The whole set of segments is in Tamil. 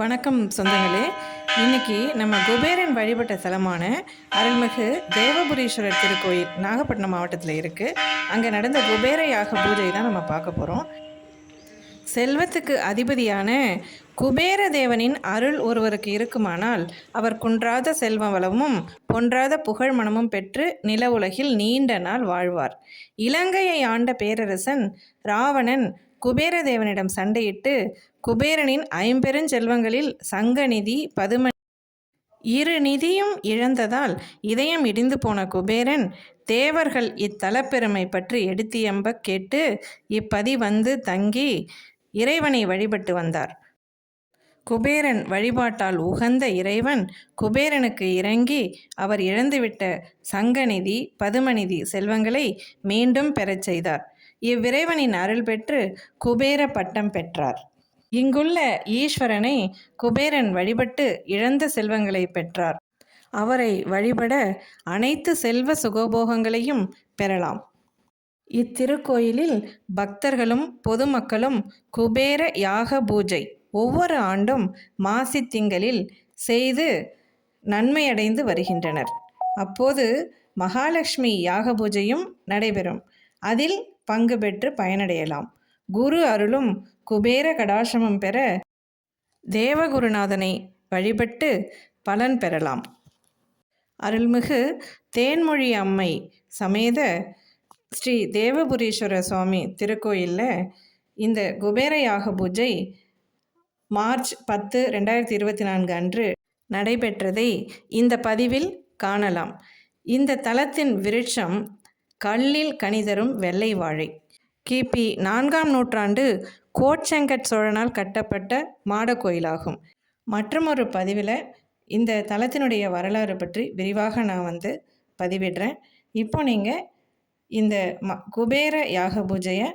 வணக்கம் சொந்தங்களே. இன்னைக்கு நம்ம குபேரன் வழிபட்ட தலமான அருள்மிகு தேவபுரீஸ்வரர் திருக்கோயில் நாகப்பட்டினம் மாவட்டத்தில் இருக்குது அங்கே நடந்த குபேர யாக பூஜை தான் நம்ம பார்க்க போகிறோம் செல்வத்துக்கு அதிபதியான குபேர தேவனின் அருள் ஒருவருக்கு இருக்குமானால் அவர் குன்றாத செல்வ வளமும் பொன்றாத புகழ் மணமும் பெற்று நில உலகில் நீண்ட நாள் வாழ்வார். இலங்கையை ஆண்ட பேரரசன் ராவணன் குபேரதேவனிடம் சண்டையிட்டு குபேரனின் ஐம்பெருஞ்செல்வங்களில் சங்கநிதி பதும இரு நிதியும் இழந்ததால் இதயம் இடிந்து போன குபேரன் தேவர்கள் இத்தலப்பெருமை பற்றி எடுத்தியம்ப கேட்டு இப்பதி வந்து தங்கி இறைவனை வழிபட்டு வந்தார். குபேரன் வழிபாட்டால் உகந்த இறைவன் குபேரனுக்கு இறங்கி அவர் இழந்துவிட்ட சங்கநிதி பதுமநிதி செல்வங்களை மீண்டும் பெறச் செய்தார். இவ்விறைவனின் அருள் பெற்று குபேர பட்டம் பெற்றார். இங்குள்ள ஈஸ்வரனை குபேரன் வழிபட்டு இழந்த செல்வங்களை பெற்றார். அவரை வழிபட அனைத்து செல்வ சுகபோகங்களையும் பெறலாம். இத்திருக்கோயிலில் பக்தர்களும் பொதுமக்களும் குபேர யாக பூஜை ஒவ்வொரு ஆண்டும் மாசி திங்களில் செய்து நன்மையடைந்து வருகின்றனர். அப்போது மகாலட்சுமி யாக பூஜையும் நடைபெறும். அதில் பங்கு பெற்று பயனடையலாம். குரு அருளும் குபேர கடாசமும் பெற தேவகுருநாதனை வழிபட்டு பலன் பெறலாம். அருள்மிகு தேன்மொழி அம்மை சமேத ஸ்ரீ தேவபுரீஸ்வர சுவாமி திருக்கோயிலில் இந்த குபேர யாக பூஜை மார்ச் பத்து ரெண்டாயிரத்தி இருபத்தி நான்கு அன்று நடைபெற்றதை இந்த பதிவில் காணலாம். இந்த தலத்தின் விருட்சம் கல்லில் கணிதரும் வெள்ளை வாழை. கிபி நான்காம் நூற்றாண்டு கோட்செங்கட் சோழனால் கட்டப்பட்ட மாட கோயிலாகும். மற்றொரு பதிவில் இந்த தலத்தினுடைய வரலாறு பற்றி விரிவாக நான் வந்து பதிவிடுறேன். இப்போ நீங்கள் இந்த ம குபேர யாக பூஜையை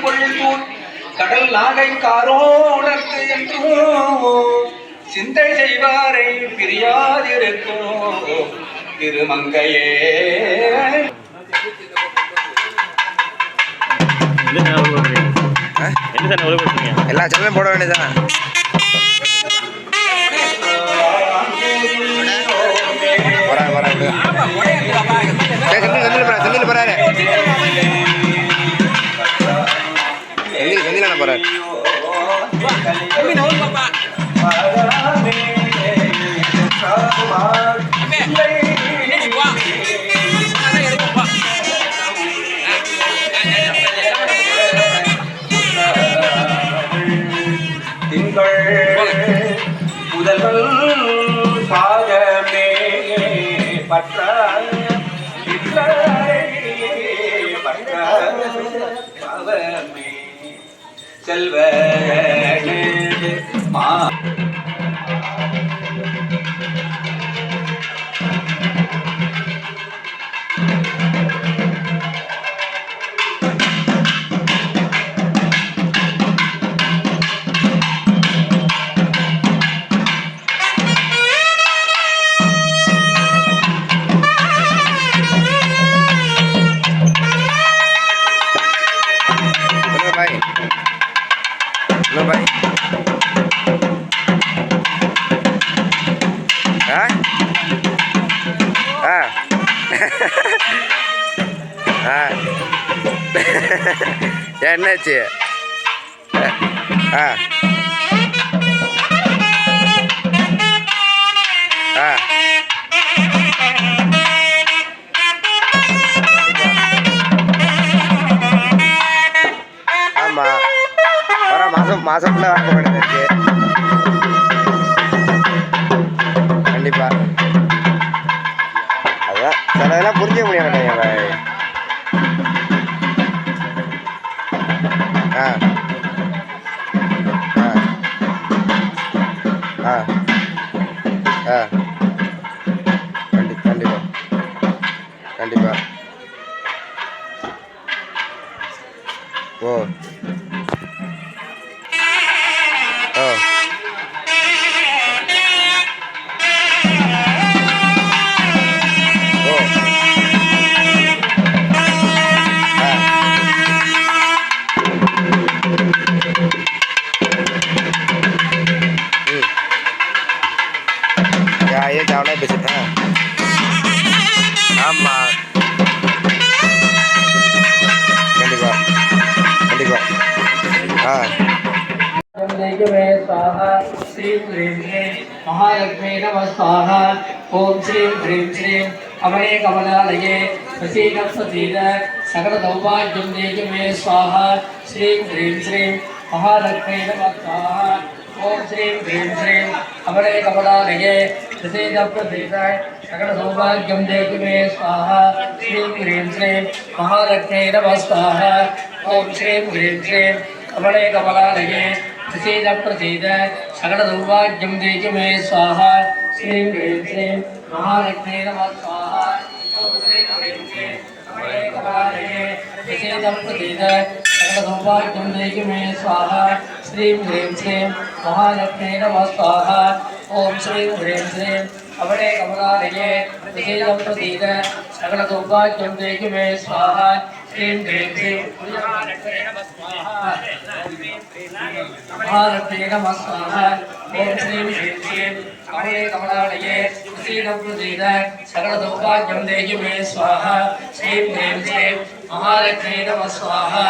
கொழுந்தூர் கடல் நாகை காரோணத்து என்றும் சிந்தை செய்வாரை பிரியாதிருக்கும் திருமங்கையே. எல்லா சேனலும் போட வேண்டியதுதான்? போறாரு போறாரு போறாரு. திங்கள் முதல்வன் பாகமே பற்ற செல்வ என்னாச்சு? ஆ. ஆ. ஆமாம் வர மாதம் மாதம் ஃபுல்லாக வாங்க வேண்டியது இருக்கு. கண்டிப்பாக அதான் சில இதெல்லாம் புரிஞ்சிக்க முடியாது 哇。मे स्वाहा श्रीं ह्रीं ह्रीं महालक्ष्मी नमः स्वाहा ॐ श्रीं ह्रीं श्रीं अमरे कमलालये प्रसीदप्रसीद सकलसौभाग्यं देहि मे स्वाहा, श्रीं ह्रीं श्रीं महालक्ष्मी नमः स्वाहा ॐ श्रीं ह्रीं श्रीं अमरे कमलालये प्रसीदप्रसीद सकलसौभाग्यं देहि मे स्वाहा, श्रीं ह्रीं श्रीं महालक्ष्मी नमः स्वाहा ॐ श्रीं ह्रीं श्रीं कमले कमलालये प्रसीदप्रसीद सकलसौभाग्यं देहि मे स्वाहा, श्रीं ह्रीं श्रीं महालक्ष्मी नमः, स्वाहा प्रसीदप्रसीद सकलसौभाग्यं देहि मे स्वाहा, श्रीं ह्रीं श्रीं महालक्ष्मी नमः, स्वाहा ॐ श्रीं ह्रीं श्रीं अवडे कमलालये प्रसीदप्रसीद जम देहि मे स्वाहा श्रीं ह्रीं श्रीं महालक्ष्मी नमः स्वाहा महालक्ष्मी नमः स्वाहा ओम श्रीं ह्रीं श्रीं कमले कमलालये प्रसीदं प्रसीद सकल सौभाग्यं देहि मे स्वाहा श्रीं ह्रीं श्रीं महालक्ष्मी नमः स्वाहा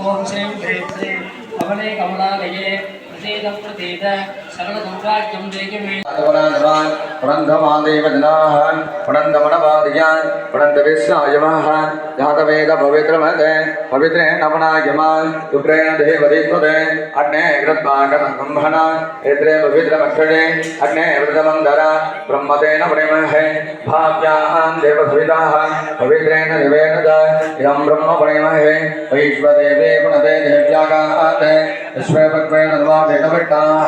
ओम श्रीं ह्रीं श्रीं कमले कमलालये प्रसीदं புனந்தமாந்தேவஜனான் புனந்தமனவாதியான் புனந்தவிஸ்ராயமான் ஜாதவேத பவித்ரமதே பவித்ரே நமனாயமான் சுக்ரேண தேவதீஸ்வதே அக்னே கிருத்மாகதம்பனா ஏத்ரே பவித்ரமக்ஷரே அக்னே விருதமந்தர பிரம்மதேன புனிமஹே பாவ்யாம் தேவசவிதாः பவித்ரேண திவேனத இதம் பிரம்ம புனிமஹே வைஸ்வதேவே புனதே தேவ்யாகாத் விஸ்வே பக்வேண துவா வேதவிட்டாः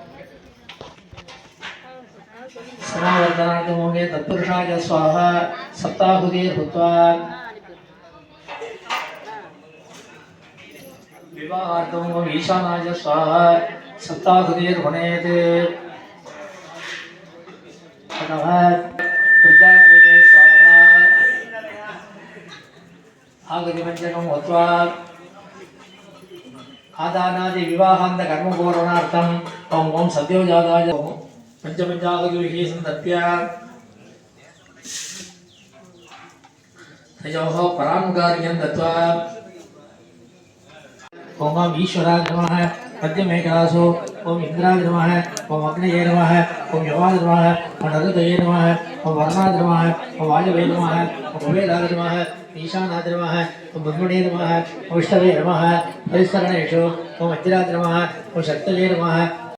होत्वा समावर्तनार्थमोगे तत्पुरुषाय स्वाहा सप्ताहुतिर्भूत्वा विवाहार्थं ईशानाय स्वाहा सप्ताहुतिर्भुनेत् अतः वृद्धाग्निगे स्वाहा आगतिपञ्चकं होत्वा आदानादि विवाहान्त कर्मपूरणार्थम् ॐ ॐ सद्योजाताय पञ्चपञ्चागतिभिः सन्दत्य तयोः परानुकार्यं दत्त्वा ओम ईश्वराय नमः मध्यमेकरासु ओम इंद्राय नमः ओम अग्नये नमः, ओम यमाय नमः ओम नरुदये नमः, ओम वर्णाय नमः वायवे नमः, ओम कुबेराय नमः ईशानाय ब्रह्मणे नमः, ओम विष्णवे नमः परिसरणेषु ओम अज्राय नमः शक्तये नमः